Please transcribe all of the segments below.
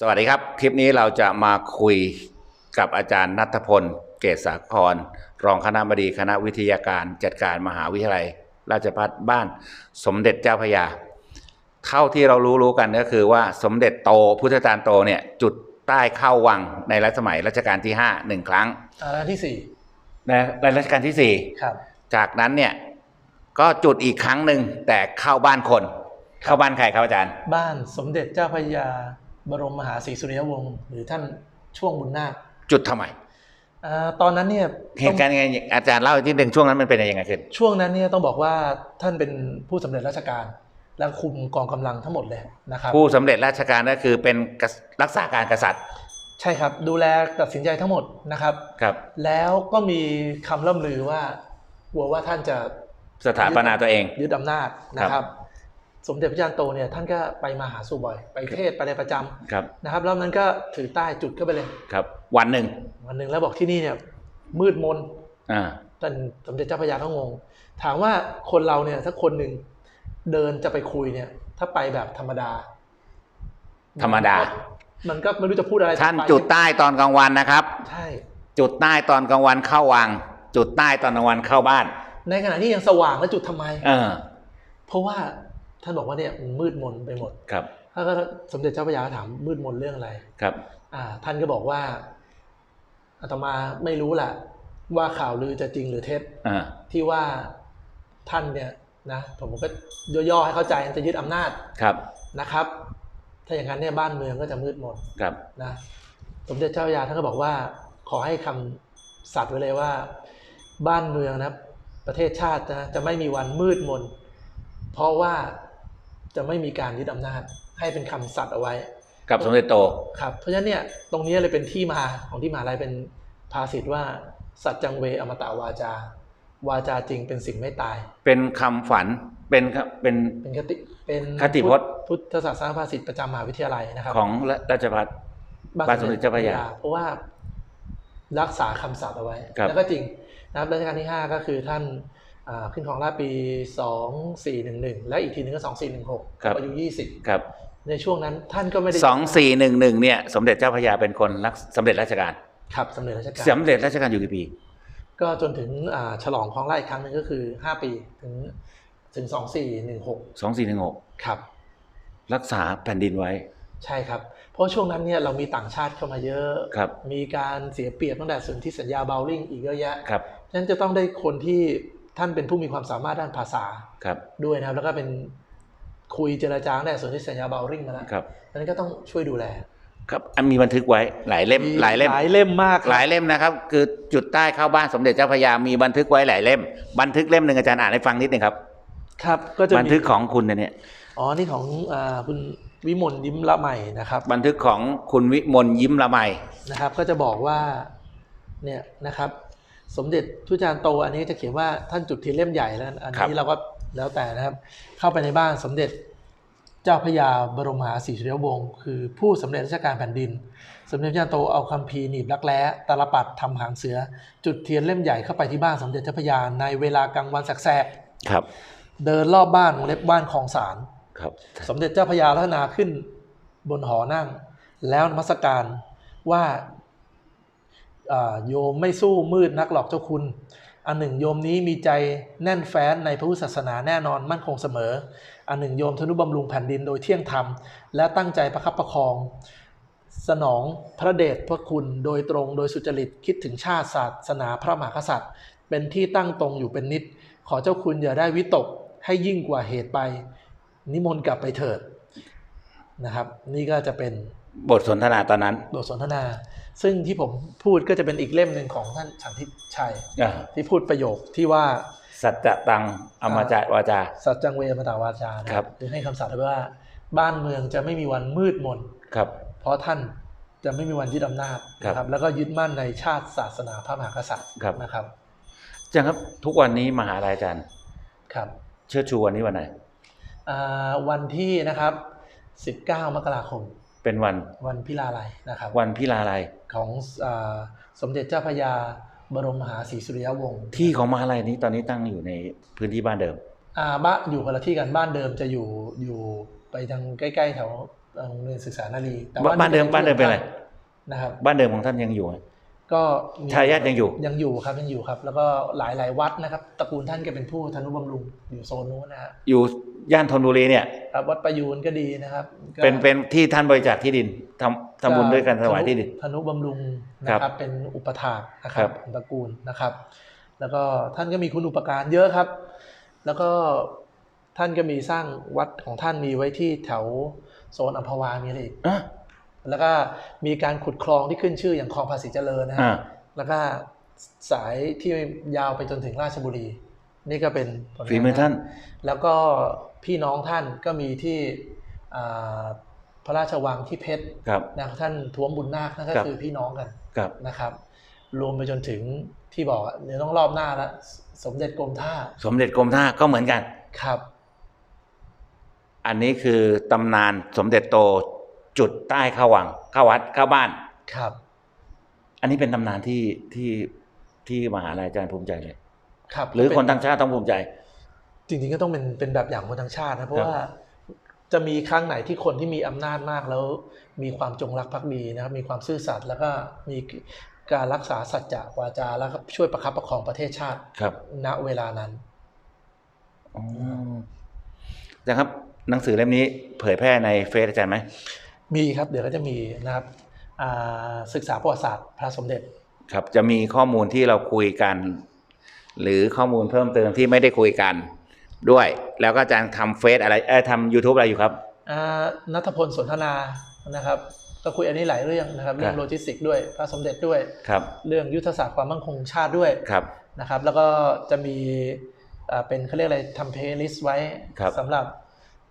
สวัสดีครับ คลิปนี้เราจะมาคุยกับอาจารย์นัทพล เกษสาคร รองคณะบดีคณะวิทยาการจัดการมหาวิทยาลัย ราชภัฏบ้านสมเด็จเจ้าพระยา เท่าที่เรารู้ๆกันก็คือว่าสมเด็จโตพุทธจารย์โตเนี่ยจุดใต้เข้าวังในรัชสมัยรัชกาลที่ห้าหนึ่งครั้งอ่าอันที่สี่ในในรัชกาลที่สี่ครับ จากนั้นเนี่ยก็จุดอีกครั้งหนึ่งแต่เข้าบ้านคน เข้าบ้านใครครับอาจารย์ บ้านสมเด็จเจ้าพระยา บรมมหาศรีสุริยวงศ์หรือท่านช่วงบุญนาคจุดทำไมอ่าตอนนั้นเนี่ยเหต้อตุงการณ์ยังไงอาจารย์เล่าที่หนึ่งช่วงนั้นมันเป็นยังไงขึ้นช่วงนั้นเนี่ยต้องบอกว่าท่านเป็นผู้สำเร็จราชการและคุมกองกำลังทั้งหมดเลยนะครับผู้สำเร็จราชการก็คือเป็นกษรักษาการกษัตริย์ ใช่ครับ ดูแลตัดสินใจทั้งหมดนะครับครับ แล้วก็มีคำล่ำลือว่ากลัวว่าท่านจะสถาปนาตัวเองยึดอำนาจนะครับ สมเด็จพระจารย์โตเนี่ยท่านก็ไปมาหาสู่บ่อย ไปเทศน์ไปอะไรประจำครับนะครับ แล้วนั้นก็ถือใต้จุดเข้าไปเลยครับ วันหนึ่งวันหนึ่งแล้วบอกที่นี่เนี่ยมืดมนอ่าท่านสมเด็จเจ้าพระยาก็งง ถามว่าคนเราเนี่ยถ้าคนหนึ่งเดินจะไปคุยเนี่ย ถ้าไปแบบธรรมดา ธรรมดา มันก็ไม่รู้จะพูดอะไร ท่านไปจุดใต้ตอนกลางวันนะครับ ใช่ จุดใต้ตอนกลางวันเข้าวัง จุดใต้ตอนกลางวันเข้าบ้าน ในขณะที่ยังสว่างแล้วจุดทำไม เออ เพราะว่า ท่านบอกว่าเนี่ยมันมืดมนไปหมดครับถ้าก็สมเด็จเจ้าพระยาก็ถามมืดมนเรื่องอะไรครับ อ่า ท่านก็บอกว่าอาตมาไม่รู้แหละว่าข่าวลือจะจริงหรือเท็จอ่าที่ว่าท่านเนี่ยนะผมก็ย่อๆให้เข้าใจจะยึดอำนาจครับนะครับ ถ้าอย่างนั้นเนี่ยบ้านเมืองก็จะมืดมนครับนะสมเด็จเจ้าพระยาท่านก็บอกว่า ขอให้คำสัตย์ไว้เลยว่า บ้านเมืองนะประเทศชาตินะจะไม่มีวันมืดมน เพราะว่า จะไม่มีการยึดอำนาจ ให้เป็นคำสัตย์เอาไว้ กับสมเด็จโตครับเพราะฉะนั้นเนี่ยตรงนี้เลยเป็นที่มาของที่มหาลัยเป็นภาษิตว่า สัจจังเวอมตะวาจา วาจาจริงเป็นสิ่งไม่ตาย เป็นคำฝันเป็นครับเป็นเป็นคติเป็นคติพจน์พุทธศาสนาภาษิตประจำมหาวิทยาลัยนะครับ ของราชพัฒบ้านสมเด็จเจ้าพระยาเพราะว่ารักษาคำสัตย์เอาไว้ครับแล้วก็จริงนะครับรัชกาลที่ 5 ก็คือท่านอ่า ขึ้นของราชย์ปี 2411 และอีกทีหนึงก็ 2416ครับอายุครับ20ในช่วงนั้นท่านก็ไม่ได้สองสี่หนึ่งหนึ่งเนี่ย สมเด็จเจ้าพระยาเป็นคนรักสำเร็จราชการ ครับสำเร็จราชการสำเร็จราชการอยู่กี่ปี ก็จนถึงอ่าฉลองครองราชย์อีกครั้งหนึ่งก็คือ 5 ปีถึงถึง 2416สองสี่หนึ่งหกครับ รักษาแผ่นดินไว้ ใช่ครับ เพราะช่วงนั้นเนี่ยเรามีต่างชาติเข้ามาเยอะครับมีการเสียเปรียบตั้งแต่สนธิสัญญาเบลลิงอีกเยอะแยะครับฉะนั้นจะต้องได้คนที่ ท่านเป็นผู้มีความสามารถด้านภาษาครับด้วยนะครับ แล้วก็เป็นคุยเจรจาตั้งแต่สนธิสัญญาเบลลิงมาแล้วครับฉะนั้นก็ต้องช่วยดูแล ครับอันมีบันทึกไว้หลายเล่ม หลายเล่มหลายเล่มมากครับหลายเล่มนะครับ คือจุดใต้เข้าบ้านสมเด็จเจ้าพระยามีบันทึกไว้หลายเล่ม บันทึกเล่มหนึ่งอาจารย์อ่านให้ฟังนิดหนึ่งครับ ครับก็จะมีบันทึกของคุณเนี่ยอ๋อนี่ของอ่าคุณวิมลยิ้มละใหม่นะครับ บันทึกของคุณวิมลยิ้มละไมนะครับ ก็จะบอกว่าเนี่ยนะครับ สมเด็จทุจารย์โตอันนี้จะเขียนว่าท่านจุดเทียนเล่มใหญ่แล้วอันนี้เราก็แล้วแต่นะครับ เข้าไปในบ้านสมเด็จเจ้าพระยาบรมมหาศรีสุริยวงศ์คือผู้สำเร็จราชการแผ่นดิน สมเด็จพระเจ้าโตเอาคัมภีร์หนีบรักแร้ตาลปัดทำหางเสือ จุดเทียนเล่มใหญ่เข้าไปที่บ้านสมเด็จเจ้าพระยาในเวลากลางวันแสกครับๆเดินรอบบ้านวงเล็บบ้านคลองสารครับ สมเด็จเจ้าพระยาลัตนาขึ้นบนหอนั่ง แล้วนมัสการว่าอ่า โยมไม่สู้มืดนักหรอกเจ้าคุณ อันหนึ่งโยมนี้มีใจแน่นแฟ้นในพระพุทธศาสนาแน่นอนมั่นคงเสมอ อันหนึ่งโยมทนุบำรุงแผ่นดินโดยเที่ยงธรรม และตั้งใจประคับประคอง สนองพระเดชพระคุณโดยตรงโดยสุจริตคิดถึงชาติศาสนาพระมหากษัตริย์ เป็นที่ตั้งตรงอยู่เป็นนิด ขอเจ้าคุณอย่าได้วิตกให้ยิ่งกว่าเหตุไป นิมนต์กลับไปเถิดนะครับ นี่ก็จะเป็น บทสนทนาตอนนั้น บทสนทนา ซึ่งที่ผมพูดก็จะเป็นอีกเล่มหนึ่งของท่านฉันทิชัยอ่าที่พูดประโยคที่ว่า สัจจะตังอมจาวาจา สัจจังเวมตาวาจานะครับคือให้คำสัตย์ไว้ว่า บ้านเมืองจะไม่มีวันมืดมนครับ เพราะท่านจะไม่มีวันยึดอำนาจครับนะครับแล้วก็ยึดมั่นในชาติศาสนาพระมหากษัตริย์ครับนะครับอาจารย์ครับทุกวันนี้มหาลัยอาจารย์ครับ เชิดชูวันนี้วันไหนอ่าวันที่นะครับ 19 มกราคม เป็นวันวันพิลาไลยนะครับ วันพิลาลัยของอาสมเด็จเจ้าพระยาบรมมหาศรีสุริยวงศ์ที่ของมหาลัยนี้ตอนนี้ตั้งอยู่ในพื้นที่บ้านเดิมอ่าบ้านอยู่คนละที่กันบ้านเดิมจะอยู่อยู่ไปทางใกล้ๆแถวโรงเรียนศึกษานารีแต่บ้านบ้านเดิมบ้านเดิมเป็นอะไรนะครับบ้านเดิมของท่านยังอยู่ไหม ก็มีทายาทยังอยู่ยังอยู่ครับยังอยู่ครับ แล้วก็หลายหลายวัดนะครับตระกูลท่านแกเป็นผู้ธนุบำรุงอยู่โซนนู้นนะฮะอยู่ย่านธนบุรีเนี่ยครับวัดประยูนก็ดีนะครับก็เป็นเป็นที่ท่านบริจาคที่ดินทำทำบุญด้วยกันถวายที่ดินธนุบำรุงนะคครัรับบเป็นอุปถากนะคครัรับบของตระกูลนะครับ แล้วก็ท่านก็มีคุณอุปการเยอะครับ แล้วก็ท่านก็มีสร้างวัดของท่านมีไว้ที่แถวโซนอัมพวามีอะไรอีกอะ แล้วก็มีการขุดคลองที่ขึ้นชื่ออย่างคลองภาษีเจริญนะฮะอ่าแล้วก็สายที่ยาวไปจนถึงราชบุรี นี่ก็เป็นผลงฝีมือท่าน แล้วก็พี่น้องท่านก็มีที่อ่าพระราชวังที่เพชรครับนะท่านท้วมบุญนาคนั่นก็ครับคือพี่น้องกันครับนะครับ รวมไปจนถึงที่บอกอะเดี๋ยวต้องรอบหน้าแล้วสมเด็จกรมท่า สมเด็จกรมท่าก็เหมือนกันครับ อันนี้คือตำนานสมเด็จโต จุดใต้เข้าวังเข้าวัดเข้าบ้าน ครับ อันนี้เป็นตำนานที่ที่ที่มหาลัยอาจารย์ภูมิใจเลย ครับ หรือคนเป็ต่างชาติต้องภูมิใจ จริงๆก็ต้องเป็นเป็นแบบอย่างคนทั้งชาตินะเพราะครับว่าจะมีครั้งไหนที่คนที่มีอำนาจมากแล้ว มีความจงรักภักดีนะครับ มีความซื่อสัตย์แล้วก็มีการรักษาสัจจะวาจาแล้วก็ช่วยประคับประคองประเทศชาติครับ ณเวลานั้นอ๋อนะครับ หนังสือเล่มนี้เผยแพร่ในเฟซอาจารย์ไหม มีครับเดี๋ยวก็จะมีนะครับอ่าศึกษาประวัติศาสตร์พระสมเด็จครับจะมีข้อมูลที่เราคุยกัน หรือข้อมูลเพิ่มเติมที่ไม่ได้คุยกันด้วย แล้วก็อาจารย์ทำเฟซอะไรเออทำยูทูบอะไรอยู่ครับอ่านัทพลสนทนานะครับก็คุยอันนี้หลายเรื่องนะครับเรื่องโลจิสติกส์ด้วยพระสมเด็จด้วยครับเรื่องยุทธศาสตร์ความมั่นคงของชาติด้วยครับนะครับ แล้วก็จะมีอ่าเป็นเขาเรียกอะไรทำเพลย์ลิสต์ไว้ครับสำหรับ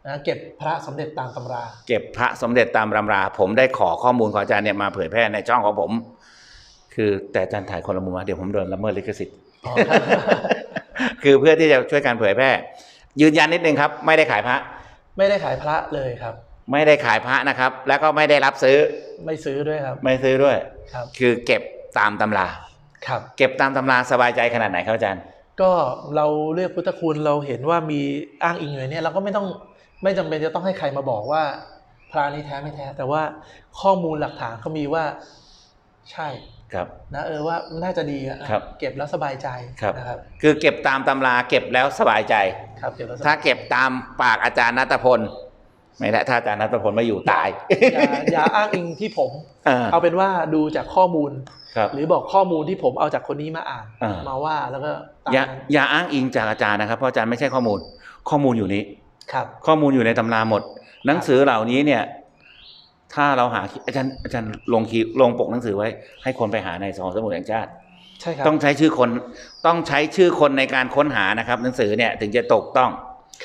นะเก็บพระสมเด็จตามตำรา เก็บพระสมเด็จตามรำรา ผมได้ขอข้อมูลของอาจารย์เนี่ยมาเผยแพร่ในช่องของผม คือแต่อาจารย์ถ่ายคนละมุมนะเดี๋ยวผมโดนละเมิดลิขสิทธิ์อ๋อครับคือเพื่อที่จะช่วยการเผยแพร่ ยืนยันนิดนึงครับ ไม่ได้ขายพระ ไม่ได้ขายพระเลยครับ ไม่ได้ขายพระนะครับ แล้วก็ไม่ได้รับซื้อ ไม่ซื้อด้วยครับ ไม่ซื้อด้วยครับ คือเก็บตามตำราครับ เก็บตามตำราสบายใจขนาดไหนครับอาจารย์ ก็เราเรียกพุทธคุณเราเห็นว่ามีอ้างอิงอยู่ในเนี่ยเราก็ไม่ต้อง ไม่จำเป็นจะต้องให้ใครมาบอกว่า พระนี้แท้ไม่แท้ แต่ว่าข้อมูลหลักฐานเขามีว่าใช่ครับนะเออว่าน่าจะดีอะครับเก็บแล้วสบายใจครับนะครับ คือเก็บตามตำราเก็บแล้วสบายใจครับเก็บแล้วสบายถ้าเก็บตามปากอาจารย์นัตพลไม่ได้ถ้าอาจารย์นัตพลไม่อยู่ตาย อย่าอย่าอ้างอิงที่ผมเออเอาเป็นว่าดูจากข้อมูลครับหรือบอกข้อมูลที่ผมเอาจากคนนี้มาอ่านอ่ามมาว่าแล้วก็ตามอย่านั้นอย่าอ้างอิงจากอาจารย์นะครับเพราะอาจารย์ไม่ใช่ข้อมูลข้อมูลอยู่นี้ ครับข้อมูลอยู่ในตำราหมด หนังสือเหล่านี้เนี่ย ถ้าเราหาอาจารย์อาจารย์ลงคีย์ลงปกหนังสือไว้ ให้คนไปหาในสองสมุดแห่งชาติใช่ครับต้องใช้ชื่อคนต้องใช้ชื่อคนในการค้นหานะครับ หนังสือเนี่ยถึงจะตกต้อง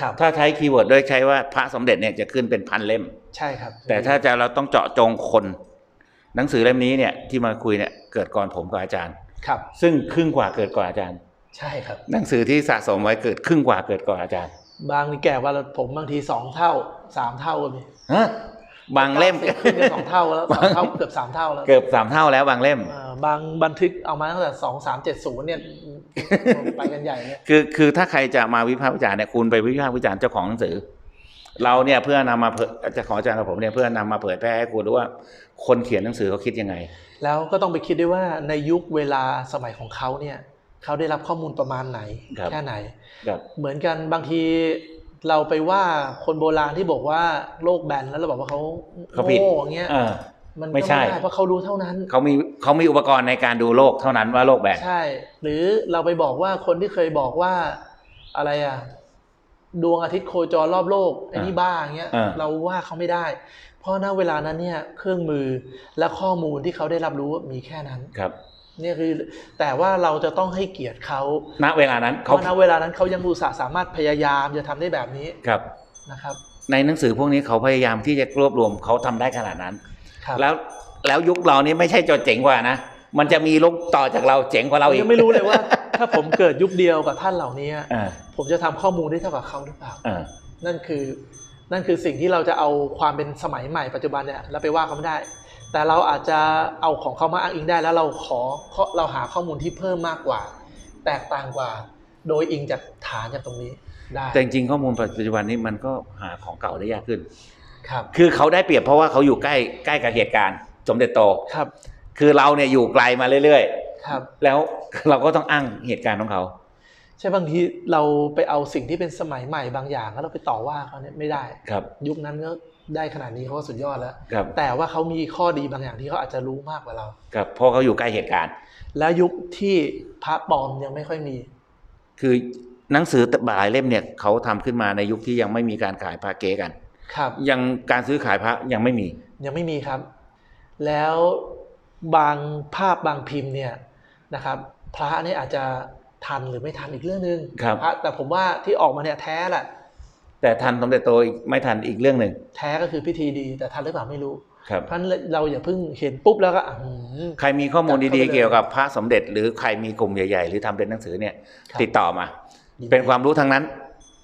ครับถ้าใช้คีย์เวิร์ดด้วยใช้ว่าพระสมเด็จเนี่ยจะขึ้นเป็นพันเล่ม ใช่ครับ แต่ถ้าจะเราต้องเจาะจงคน หนังสือเล่มนี้เนี่ยที่มาคุยเนี่ยเกิดก่อนผมกับอาจารย์ครับ ซึ่งครึ่งกว่าเกิดก่อนอาจารย์ ใช่ครับ หนังสือที่สะสมไว้เกิดครึ่งกว่าเกิดก่อนอาจารย์ บางนี่แก่กว่าผมบางทีสองเท่าสามเท่าก็มีฮะบางเล่มก้สิบขึ้นกันสองเท่าแล้วสองเท่าเกือบสามเท่าแล้วเกือบสามเท่าแล้วบางเล่มเอ่อบางบันทึกเอามาตั้งแต่สองสามเจ็ดศูนย์เนี่ยไปกันใหญ่เนี่ยคือคือถ้าใครจะมาวิพากษ์วิจารณ์เนี่ยคุณไปวิพากษ์วิจารณ์เจ้าของหนังสือ เราเนี่ยเพื่อนำมาเผยเจะของอาจารย์กับผมเนี่ยเพื่อนำมาเผยแพร่ให้คุณรู้ว่าคนเขียนหนังสือเขาคิดยังไง แล้วก็ต้องไปคิดด้วยว่าในยุคเวลาสมัยของเขาเนี่ย เขาได้รับข้อมูลประมาณไหนครับแค่ไหนครับเหมือนกันบางทีเราไปว่าคนโบราณที่บอกว่าโลกแบนแล้วเราบอกว่าเขาเขาผิดโง่อย่างเงี้ยเออมันก็ไม่ใช่ได้เพราะเขารู้เท่านั้นเขามีเขามีอุปกรณ์ในการดูโลกเท่านั้นว่าโลกแบนใช่ หรือเราไปบอกว่าคนที่เคยบอกว่าอะไรอะดวงอาทิตย์โคจรรอบโลกไอ้นี่บ้าอย่างเงี้ยอ่าเราว่าเขาไม่ได้ เพราะณเวลานั้นเนี่ยเครื่องมือและข้อมูลที่เขาได้รับรู้มีแค่นั้นครับ เนี่ยคือแต่ว่าเราจะต้องให้เกียรติเขาณเวลานั้นเพเขาราะณเวลานั้นเขายังอุตส่าห์สามารถพยายามจะทำได้แบบนี้ครับนะครับ ในหนังสือพวกนี้เขาพยายามที่จะรวบรวมเขาทำได้ขนาดนั้นครับแล้วแล้วยุคเรานี้ไม่ใช่จะเจ๋งกว่านะมันจะมีลุกต่อจากเราเจ๋งกว่าเราอีกยังไม่รู้เลยว่า ถ้าผมเกิดยุคเดียวกับท่านเหล่านี้อ่าผมจะทำข้อมูลได้เท่ากับเขาหรือเปล่าอ่านั่นคือนั่นคือสิ่งที่เราจะเอาความเป็นสมัยใหม่ปัจจุบันเนี่ยแล้วไปว่าเขาไม่ได้ แต่เราอาจจะเอาของเขามาอ้างอิงได้แล้วเราขอเราหาข้อมูลที่เพิ่มมากกว่า แตกต่างกว่า โดยอิงจากฐานจากตรงนี้ได้แต่จริงๆข้อมูลปัจจุบันนี้มันก็หาของเก่าได้ยากขึ้น ครับ คือเขาได้เปรียบเพราะว่าเขาอยู่ใกล้ใกล้กับเหตุการณ์ สมเด็จโตครับ คือเราเนี่ยอยู่ไกลมาเรื่อยครับๆแล้วเราก็ต้องอ้างเหตุการณ์ของเขาใช่บางทีเราไปเอาสิ่งที่เป็นสมัยใหม่บางอย่างแล้วเราไปต่อว่าเขาเนี่ยไม่ได้ครับ ยุคนั้นก็ ได้ขนาดนี้เขาก็สุดยอดแล้ว ครับแต่ว่าเขามีข้อดีบางอย่างที่เขาอาจจะรู้มากกว่าเรา ครับเพราะเขาอยู่ใกล้เหตุการณ์ แล้วยุคที่พระปลอมยังไม่ค่อยมี คือหนังสือหลายเล่มเนี่ยเขาทำขึ้นมาในยุคที่ยังไม่มีการขายพระเก๊กัน ครับ ยังการซื้อขายพระยังไม่มี ยังไม่มีครับ แล้วบางภาพบางพิมพ์เนี่ยนะครับ พระเนี่ยอาจจะทันหรือไม่ทันอีกเรื่องหนึ่งครับ พระแต่ผมว่าที่ออกมาเนี่ยแท้แหละ แต่ทันสมเด็จโตอีกไม่ทันอีกเรื่องหนึ่งแท้ก็คือพิธีดีแต่ทันหรือเปล่าไม่รู้ครับเพราะฉะนั้นเราอย่าเพิ่งเห็นปุ๊บแล้วก็อะหืมใครมีข้อมูลจับเข้าดีไปเลยๆเกี่ยวกับพระสมเด็จ หรือใครมีกลุ่มใหญ่ๆ หรือทำเป็นหนังสือเนี่ยครับติดต่อมายินดีเป็นความรู้ทั้งนั้น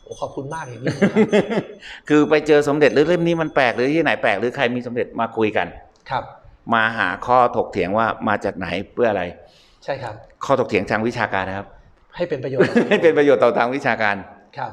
โอ้ขอบคุณมากอย่างนี้นะครับคือไปเจอสมเด็จหรือเล่มนี้มันแปลกหรือที่ไหนแปลกหรือใครมีสมเด็จมาคุยกันครับ มาหาข้อถกเถียงว่ามาจากไหนเพื่ออะไร ใช่ครับ ข้อถกเถียงทางวิชาการนะครับ ให้เป็นประโยชน์ให้เป็นประโยชน์ต่อทางวิชาการครับ